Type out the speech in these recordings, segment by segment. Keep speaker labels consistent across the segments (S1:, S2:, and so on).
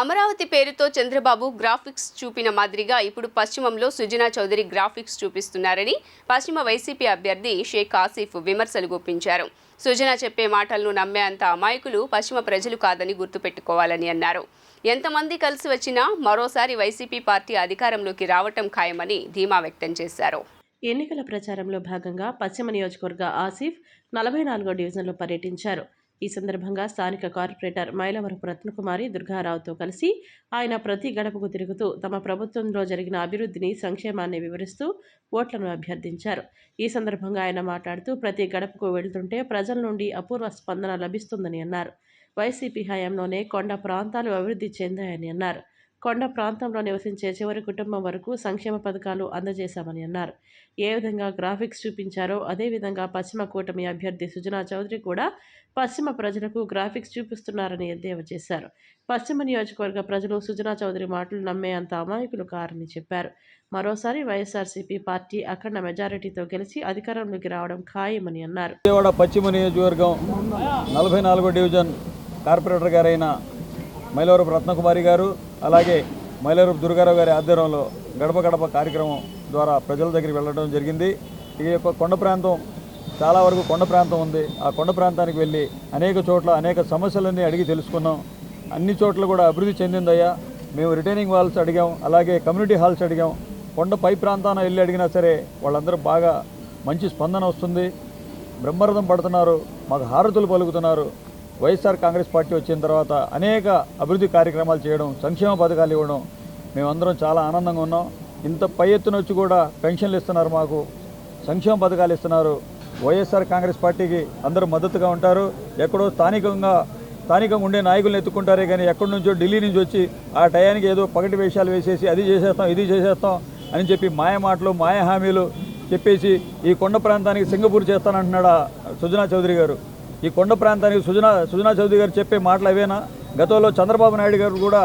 S1: అమరావతి పేరుతో చంద్రబాబు గ్రాఫిక్స్ చూపిన మాదిరిగా ఇప్పుడు పశ్చిమంలో సుజనా చౌదరి గ్రాఫిక్స్ చూపిస్తున్నారని పశ్చిమ వైసీపీ అభ్యర్థి షేక్ ఆసిఫ్ విమర్శలు గుప్పించారు. సుజనా చెప్పే మాటలను నమ్మే అంత అమాయకులు పశ్చిమ ప్రజలు కాదని గుర్తుపెట్టుకోవాలని అన్నారు. ఎంతమంది కలిసి వచ్చినా మరోసారి వైసీపీ పార్టీ అధికారంలోకి రావటం ఖాయమని ధీమా వ్యక్తం చేశారు.
S2: ఎన్నికల ప్రచారంలో భాగంగా పశ్చిమ నియోజకవర్గ ఆసిఫ్ నలభై నాలుగో డివిజన్లో పర్యటించారు. ఈ సందర్భంగా స్థానిక కార్పొరేటర్ మైలవరపు రత్నకుమారి దుర్గారావుతో కలిసి ఆయన ప్రతి గడపకు తిరుగుతూ తమ ప్రభుత్వంలో జరిగిన అభివృద్ధిని సంక్షేమాన్ని వివరిస్తూ ఓట్లను అభ్యర్థించారు. ఈ సందర్భంగా ఆయన మాట్లాడుతూ ప్రతి గడపకు వెళ్తుంటే ప్రజల నుండి అపూర్వ స్పందన లభిస్తుందని అన్నారు. వైసీపీ హయాంలోనే కొండ ప్రాంతాలు అభివృద్ధి చెందాయని అన్నారు. కొండ ప్రాంతంలో నివసించే చివరి కుటుంబం వరకు సంక్షేమ పథకాలు అందజేశామని అన్నారు. ఏ విధంగా గ్రాఫిక్స్ చూపించారో అదేవిధంగా పశ్చిమ కూటమి అభ్యర్థి సుజనా చౌదరి కూడా పశ్చిమ ప్రజలకు గ్రాఫిక్స్ చూపిస్తున్నారని ఎద్దేవా చేశారు. పశ్చిమ నియోజకవర్గ ప్రజలు సుజనా చౌదరి మాటలు నమ్మే అంత అమాయకులు కారని చెప్పారు. మరోసారి వైఎస్ఆర్సీపీ పార్టీ అఖండ మెజారిటీతో గెలిచి అధికారంలోకి రావడం ఖాయమని అన్నారు.
S3: పశ్చిమ నియోజకవర్గం నలభై నాలుగో డివిజన్ కార్పొరేటర్ గారైన మైలవరపు రత్నకుమారి గారు అలాగే మైలవరపు దుర్గారావు గారి ఆధ్వర్యంలో గడప గడప కార్యక్రమం ద్వారా ప్రజల దగ్గరికి వెళ్ళడం జరిగింది. ఈ యొక్క కొండ ప్రాంతం చాలా వరకు కొండ ప్రాంతం ఉంది. ఆ కొండ ప్రాంతానికి వెళ్ళి అనేక చోట్ల అనేక సమస్యలన్నీ అడిగి తెలుసుకున్నాం. అన్ని చోట్ల కూడా అభివృద్ధి చెందిందయ్యా. మేము రిటైనింగ్ వాల్స్ అడిగాం అలాగే కమ్యూనిటీ హాల్స్ అడిగాం. కొండ పై ప్రాంతాన వెళ్ళి అడిగినా సరే వాళ్ళందరూ బాగా మంచి స్పందన వస్తుంది. బ్రహ్మరథం పడుతున్నారు మాకు హారతులు పలుకుతున్నారు. వైఎస్ఆర్ కాంగ్రెస్ పార్టీ వచ్చిన తర్వాత అనేక అభివృద్ధి కార్యక్రమాలు చేయడం సంక్షేమ పథకాలు ఇవ్వడం మేమందరం చాలా ఆనందంగా ఉన్నాం. ఇంత పై ఎత్తున వచ్చి కూడా పెన్షన్లు ఇస్తున్నారు మాకు సంక్షేమ పథకాలు ఇస్తున్నారు. వైఎస్ఆర్ కాంగ్రెస్ పార్టీకి అందరూ మద్దతుగా ఉంటారు. ఎక్కడో స్థానికంగా స్థానికంగా ఉండే నాయకులను ఎత్తుకుంటారే కానీ ఎక్కడి నుంచో ఢిల్లీ నుంచి వచ్చి ఆ టయానికి ఏదో పగటి వేషాలు వేసేసి అది చేసేస్తాం ఇది చేసేస్తాం అని చెప్పి మాయ మాటలు మాయ హామీలు చెప్పేసి ఈ కొండ ప్రాంతానికి సింగపూర్ చేస్తానంటున్నాడా సుజనా చౌదరి గారు. ఈ కొండ ప్రాంతానికి సుజనా సుజనా చౌదరి గారు చెప్పే మాటలు అవేనా? గతంలో చంద్రబాబు నాయుడు గారు కూడా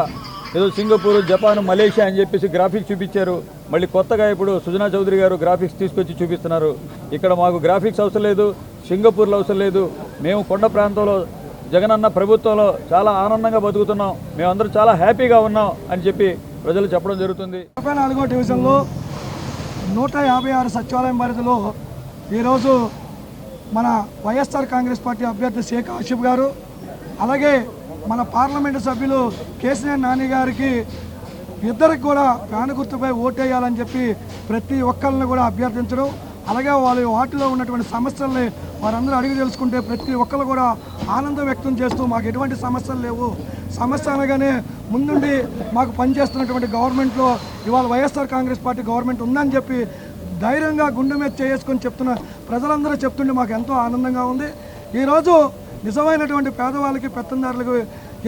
S3: ఏదో సింగపూర్ జపాన్ మలేషియా అని చెప్పేసి గ్రాఫిక్స్ చూపించారు. మళ్ళీ కొత్తగా ఇప్పుడు సుజనా చౌదరి గారు గ్రాఫిక్స్ తీసుకొచ్చి చూపిస్తున్నారు. ఇక్కడ మాకు గ్రాఫిక్స్ అవసరం లేదు సింగపూర్లో అవసరం లేదు. మేము కొండ ప్రాంతంలో జగనన్న ప్రభుత్వంలో చాలా ఆనందంగా బతుకుతున్నాం. మేమందరూ చాలా హ్యాపీగా ఉన్నాం అని చెప్పి ప్రజలు చెప్పడం జరుగుతుంది.
S4: ముప్పై నాలుగో డివిజన్లో నూట యాభై ఆరు సచివాలయం పరిధిలో ఈరోజు మన వైఎస్ఆర్ కాంగ్రెస్ పార్టీ అభ్యర్థి షేక్ ఆసిఫ్ గారు అలాగే మన పార్లమెంటు సభ్యులు కేసీఆర్ నాని గారికి ఇద్దరికి కూడా ఫ్యాన్ గుర్తుపై ఓటేయాలని చెప్పి ప్రతి ఒక్కరిని కూడా అభ్యర్థించడం అలాగే వాళ్ళ వాటిలో ఉన్నటువంటి సమస్యల్ని వారందరూ అడిగి తెలుసుకుంటే ప్రతి ఒక్కరు కూడా ఆనందం వ్యక్తం చేస్తూ మాకు ఎటువంటి సమస్యలు లేవు. సమస్య అనగానే ముందుండి మాకు పనిచేస్తున్నటువంటి గవర్నమెంట్లో ఇవాళ వైఎస్ఆర్ కాంగ్రెస్ పార్టీ గవర్నమెంట్ ఉందని చెప్పి ధైర్యంగా గుండె మీద చేసుకొని చెప్తున్న ప్రజలందరూ చెప్తుంటే మాకు ఎంతో ఆనందంగా ఉంది. ఈరోజు నిజమైనటువంటి పేదవాళ్ళకి పెత్తందారులకు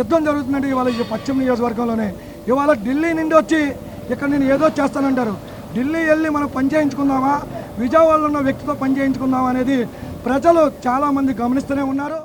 S4: యుద్ధం జరుగుతుందంటే ఇవాళ ఈ పశ్చిమ నియోజకవర్గంలోనే. ఇవాళ ఢిల్లీ నుండి వచ్చి ఇక్కడ నేను ఏదో చేస్తానంటారు. ఢిల్లీ వెళ్ళి మనం పని చేయించుకుందామా? విజయవాడలో ఉన్న వ్యక్తితో పని చేయించుకుందామా అనేది ప్రజలు చాలామంది గమనిస్తూనే ఉన్నారు.